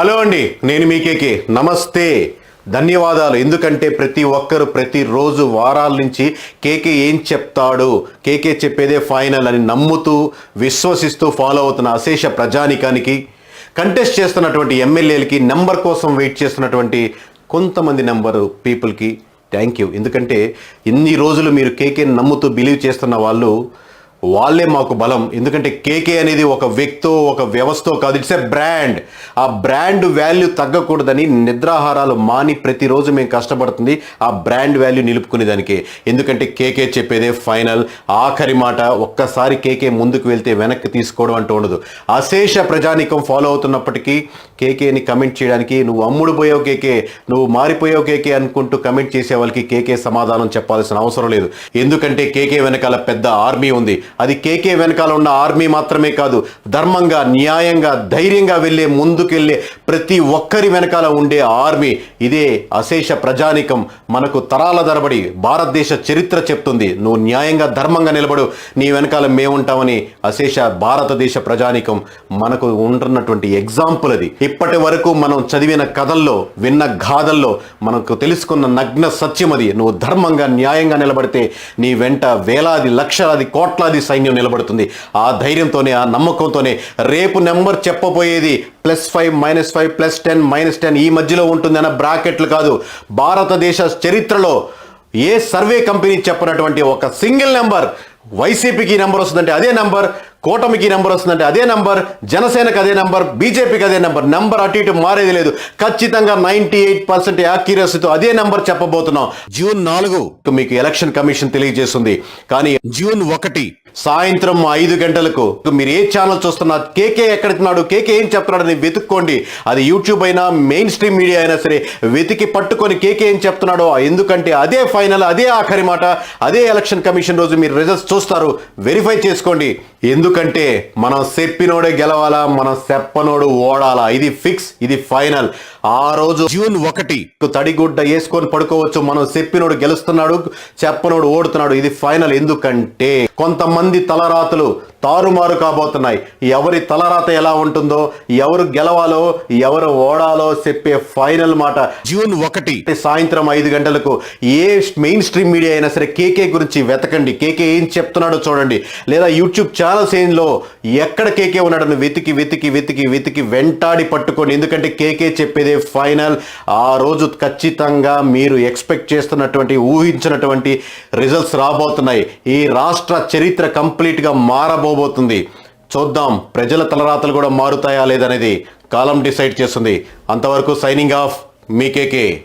Hello అండి నేను మీకేకే నమస్తే. ధన్యవాదాలు. ఎందుకంటే ప్రతి ఒక్కరు ప్రతిరోజు వారాల నుంచి కేకే ఏం చెప్తాడు కేకే చెప్పేదే ఫైనల్ అని నమ్ముతూ విశ్వసిస్తూ ఫాలో అవుతున్న అశేష ప్రజానికానికి కంటెస్ట్ చేస్తున్నటువంటి ఎమ్మెల్యేలకి నెంబర్ కోసం వెయిట్ చేస్తున్నటువంటి కొంతమంది నెంబరు పీపుల్కి థ్యాంక్ యూ. ఎందుకంటే ఇన్ని రోజులు మీరు కేకేని నమ్ముతూ బిలీవ్ చేస్తున్న వాళ్ళు వాళ్ళే మాకు బలం. ఎందుకంటే కేకే అనేది ఒక వ్యక్తో ఒక వ్యవస్థో కాదు. ఇట్స్ ఎ బ్రాండ్ ఆ బ్రాండ్ వాల్యూ తగ్గకూడదని నిద్రాహారాలు మాని ప్రతిరోజు మేము కష్టపడుతుంది. ఆ బ్రాండ్ వాల్యూ నిలుపుకునేదానికి. ఎందుకంటే కేకే చెప్పేదే ఫైనల్. ఆఖరి మాట ఒక్కసారి కేకే ముందుకు వెళ్తే వెనక్కి తీసుకోవడం అంటూ ఉండదు. అశేష ప్రజానికం ఫాలో అవుతున్నప్పటికీ కేకేని కమెంట్ చేయడానికి నువ్వు అమ్ముడు పోయావు కేకే. నువ్వు మారిపోయావు కేకే అనుకుంటూ కమెంట్ చేసే వాళ్ళకి కేకే సమాధానం చెప్పాల్సిన అవసరం లేదు. ఎందుకంటే కేకే వెనకాల పెద్ద ఆర్మీ ఉంది. అది కేకే వెనకాల ఉన్న ఆర్మీ మాత్రమే కాదు ధర్మంగా న్యాయంగా ధైర్యంగా వెళ్ళే ముందుకెళ్ళే ప్రతి ఒక్కరి వెనకాల ఉండే ఆర్మీ ఇదే అశేష ప్రజానికం. మనకు తరాల తరబడి భారతదేశ చరిత్ర చెప్తుంది నువ్వు న్యాయంగా ధర్మంగా నిలబడు నీ వెనకాల మేముంటామని అశేష భారతదేశ ప్రజానికం మనకు ఉంటున్నటువంటి ఎగ్జాంపుల్ అది. ఇప్పటి వరకు మనం చదివిన కథల్లో విన్న గాథల్లో మనకు తెలుసుకున్న నగ్న సత్యం అది. నువ్వు ధర్మంగా న్యాయంగా నిలబడితే నీ వెంట వేలాది లక్షలాది కోట్లాది సైన్యం నిలబడుతుంది. ఆ ధైర్యంతోనే ఆ నమ్మకంతోనే రేపు నెంబర్ చెప్పబోయేది plus five minus five plus ten minus ten ఈ మధ్యలో ఉంటుంది అన్న బ్రాకెట్లు కాదు. భారతదేశ చరిత్రలో ఏ సర్వే కంపెనీ చెప్పినటువంటి ఒక సింగిల్ నెంబర్ వైసీపీకి నెంబర్ వస్తుందంటే అదే నెంబర్ కూటమికి నెంబర్ వస్తుందంటే అదే నెంబర్ జనసేనకి అదే నెంబర్ బీజేపీకి అదే నెంబర్. నెంబర్ అటు ఇటు మారేది లేదు. ఖచ్చితంగా నైంటీ ఎయిట్ పర్సెంట్ యాక్యురసీతో అదే నెంబర్ చెప్పబోతున్నాం. జూన్ నాలుగు మీకు ఎలక్షన్ కమిషన్ తెలియజేస్తుంది. కానీ జూన్ ఒకటి సాయంత్రం ఐదు గంటలకు మీరు ఏ ఛానల్ చూస్తున్నా కేకే ఎక్కడున్నాడు కేకే ఏం చెప్తున్నాడు అని వెతుక్కోండి. అది యూట్యూబ్ అయినా మెయిన్ స్ట్రీమ్ మీడియా అయినా సరే వెతికి పట్టుకొని కేకే ఏం చెప్తున్నాడో ఎందుకంటే అదే ఫైనల్ అదే ఆఖరి మాట అదే ఎలక్షన్ కమిషన్ రోజు మీరు రిజల్ట్స్ చూస్తారు. వెరిఫై చేసుకోండి. ఎందుకు ఎందుకంటే మనం చెప్పినోడే గెలవాలా మనం చెప్పనోడు ఓడాలా. ఇది ఫిక్స్ ఇది ఫైనల్. ఆ రోజు జూన్ ఒకటి తడిగుడ్డ వేసుకొని పడుకోవచ్చు. మనం చెప్పినోడు గెలుస్తున్నాడు చెప్పనోడు ఓడుతున్నాడు. ఇది ఫైనల్. ఎందుకంటే కొంతమంది తలరాతలు తారుమారు కాబోతున్నాయి. ఎవరి తలరాత ఎలా ఉంటుందో ఎవరు గెలవాలో ఎవరు ఓడాలో చెప్పే ఫైనల్ మాట. జూన్ ఒకటి. సాయంత్రం ఐదు గంటలకు ఏ మెయిన్ స్ట్రీమ్ మీడియా అయినా సరే కేకే గురించి వెతకండి. కేకే ఏం చెప్తున్నాడో చూడండి. లేదా యూట్యూబ్ ఛానల్స్ ఏంలో ఎక్కడ కేకే ఉన్నాడని వెతికి వెతికి వెతికి వెతికి వెంటాడి పట్టుకోండి. ఎందుకంటే కేకే చెప్పేదే ఫైనల్. ఆ రోజు ఖచ్చితంగా మీరు ఎక్స్పెక్ట్ చేస్తున్నటువంటి ఊహించినటువంటి రిజల్ట్స్ రాబోతున్నాయి. ఈ రాష్ట్ర చరిత్ర కంప్లీట్గా మారబోబోతుంది. చూద్దాం ప్రజల తలరాతలు కూడా మారుతాయా లేదనేది కాలం డిసైడ్ చేస్తుంది. అంతవరకు సైనింగ్ ఆఫ్ మీకేకే